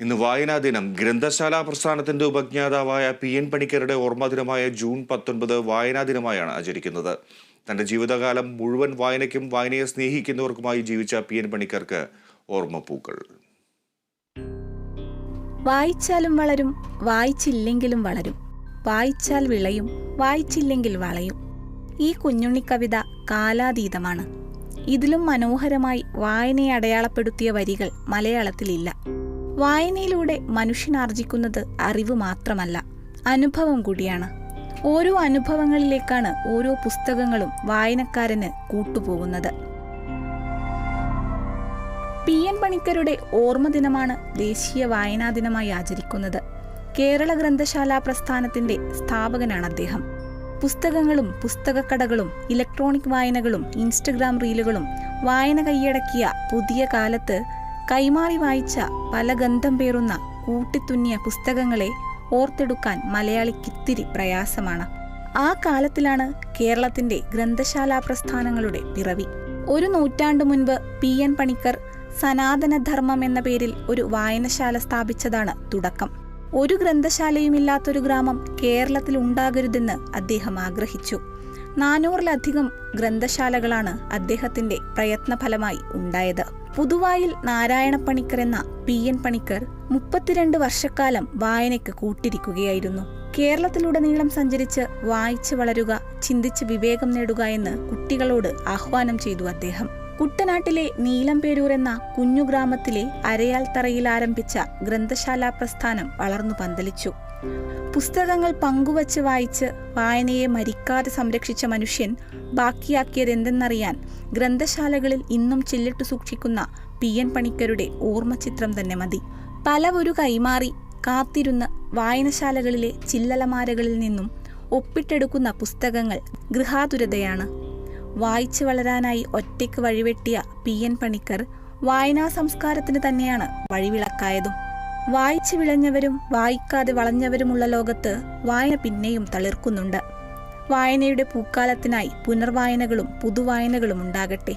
ഇന്ന് വായനാ ദിനം. ഗ്രന്ഥശാല പ്രസ്ഥാനത്തിന്റെ ഉപജ്ഞാതാവായ പി എൻ പണിക്കരുടെ ഓർമ്മദിനമായ ജൂൺ പത്തൊൻപത് വായനാ ദിനമായാണ് ആചരിക്കുന്നത്. തന്റെ ജീവിതകാലം മുഴുവൻ വായനയ്ക്കും വായനയെ സ്നേഹിക്കുന്നവർക്കുമായി ജീവിച്ച പി എൻ പണിക്കർക്ക് ഓർമ്മപ്പൂക്കൾ. വായിച്ചാലും വളരും വായിച്ചില്ലെങ്കിലും വളരും. വായിച്ചാൽ വിളയും വായിച്ചില്ലെങ്കിൽ വളയും. ഈ കുഞ്ഞുണ്ണി കവിത കാലാതീതമാണ്. ഇതിലും മനോഹരമായി വായനയെ അടയാളപ്പെടുത്തിയ വരികൾ മലയാളത്തിലില്ല. വായനയിലൂടെ മനുഷ്യനാർജിക്കുന്നത് അറിവ് മാത്രമല്ല അനുഭവം കൂടിയാണ്. ഓരോ അനുഭവങ്ങളിലേക്കാണ് ഓരോ പുസ്തകങ്ങളും വായനക്കാരന് കൂട്ടുപോകുന്നത്. പി. എൻ. പണിക്കരുടെ ഓർമ്മ ദിനമാണ് ദേശീയ വായനാ ദിനമായി ആചരിക്കുന്നത്. കേരള ഗ്രന്ഥശാല പ്രസ്ഥാനത്തിന്റെ സ്ഥാപകനാണ് അദ്ദേഹം. പുസ്തകങ്ങളും പുസ്തകക്കടകളും ഇലക്ട്രോണിക് വായനകളും ഇൻസ്റ്റഗ്രാം റീലുകളും വായന കൈയടക്കിയ പുതിയ കാലത്ത് കൈമാറി വായിച്ച പല ഗന്ധം പേറുന്ന കൂട്ടിത്തുന്നിയ പുസ്തകങ്ങളെ ഓർത്തെടുക്കാൻ മലയാളിക്കിത്തിരി പ്രയാസമാണ്. ആ കാലത്തിലാണ് കേരളത്തിന്റെ ഗ്രന്ഥശാലാ പ്രസ്ഥാനങ്ങളുടെ പിറവി. ഒരു നൂറ്റാണ്ടു മുൻപ് പി. എൻ. പണിക്കർ സനാതനധർമ്മം എന്ന പേരിൽ ഒരു വായനശാല സ്ഥാപിച്ചതാണ് തുടക്കം. ഒരു ഗ്രന്ഥശാലയുമില്ലാത്തൊരു ഗ്രാമം കേരളത്തിൽ ഉണ്ടാകരുതെന്ന് അദ്ദേഹം ആഗ്രഹിച്ചു. നാനൂറിലധികം ഗ്രന്ഥശാലകളാണ് അദ്ദേഹത്തിന്റെ പ്രയത്നഫലമായി ഉണ്ടായത്. പുതുവായിൽ നാരായണ പണിക്കർ എന്ന പി. എൻ. പണിക്കർ മുപ്പത്തിരണ്ട് വർഷക്കാലം വായനയ്ക്ക് കൂട്ടിരിക്കുകയായിരുന്നു. കേരളത്തിലുടനീളം സഞ്ചരിച്ച് വായിച്ച് വളരുക ചിന്തിച്ച് വിവേകം നേടുക എന്ന് കുട്ടികളോട് ആഹ്വാനം ചെയ്തു അദ്ദേഹം. കുട്ടനാട്ടിലെ നീലംപേരൂർ എന്ന കുഞ്ഞു ഗ്രാമത്തിലെ അരയാൽ തറയിൽ ആരംഭിച്ച ഗ്രന്ഥശാല പ്രസ്ഥാനം വളർന്നു പന്തലിച്ചു. പുസ്തകങ്ങൾ പങ്കുവച്ച് വായിച്ച് വായനയെ മരിക്കാതെ സംരക്ഷിച്ച മനുഷ്യൻ ബാക്കിയാക്കിയത് എന്തെന്നറിയാൻ ഗ്രന്ഥശാലകളിൽ ഇന്നും ചില്ലിട്ടു സൂക്ഷിക്കുന്ന പി. എൻ. പണിക്കരുടെ ഓർമ്മചിത്രം തന്നെ മതി. പല ഒരു കൈമാറി കാത്തിരുന്ന് വായനശാലകളിലെ ചില്ലലമാരകളിൽ നിന്നും ഒപ്പിട്ടെടുക്കുന്ന പുസ്തകങ്ങൾ ഗൃഹാതുരതയാണ്. വായിച്ചു വളരാനായി ഒറ്റയ്ക്ക് വഴിവെട്ടിയ പി. എൻ. പണിക്കർ വായനാ സംസ്കാരത്തിന് തന്നെയാണ് വഴിവിളക്കായതും. വായിച്ചു വിളഞ്ഞവരും വായിക്കാതെ വളഞ്ഞവരുമുള്ള ലോകത്ത് വായന പിന്നെയും തളിർക്കുന്നുണ്ട്. വായനയുടെ പൂക്കാലത്തിനായി പുനർവായനകളും പുതുവായനകളും ഉണ്ടാകട്ടെ.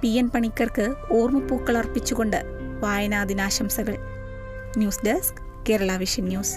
പി. എൻ. പണിക്കർക്ക് ഓർമ്മപ്പൂക്കൾ അർപ്പിച്ചുകൊണ്ട് വായനാ ദിനാശംസകൾ. News desk Kerala vision news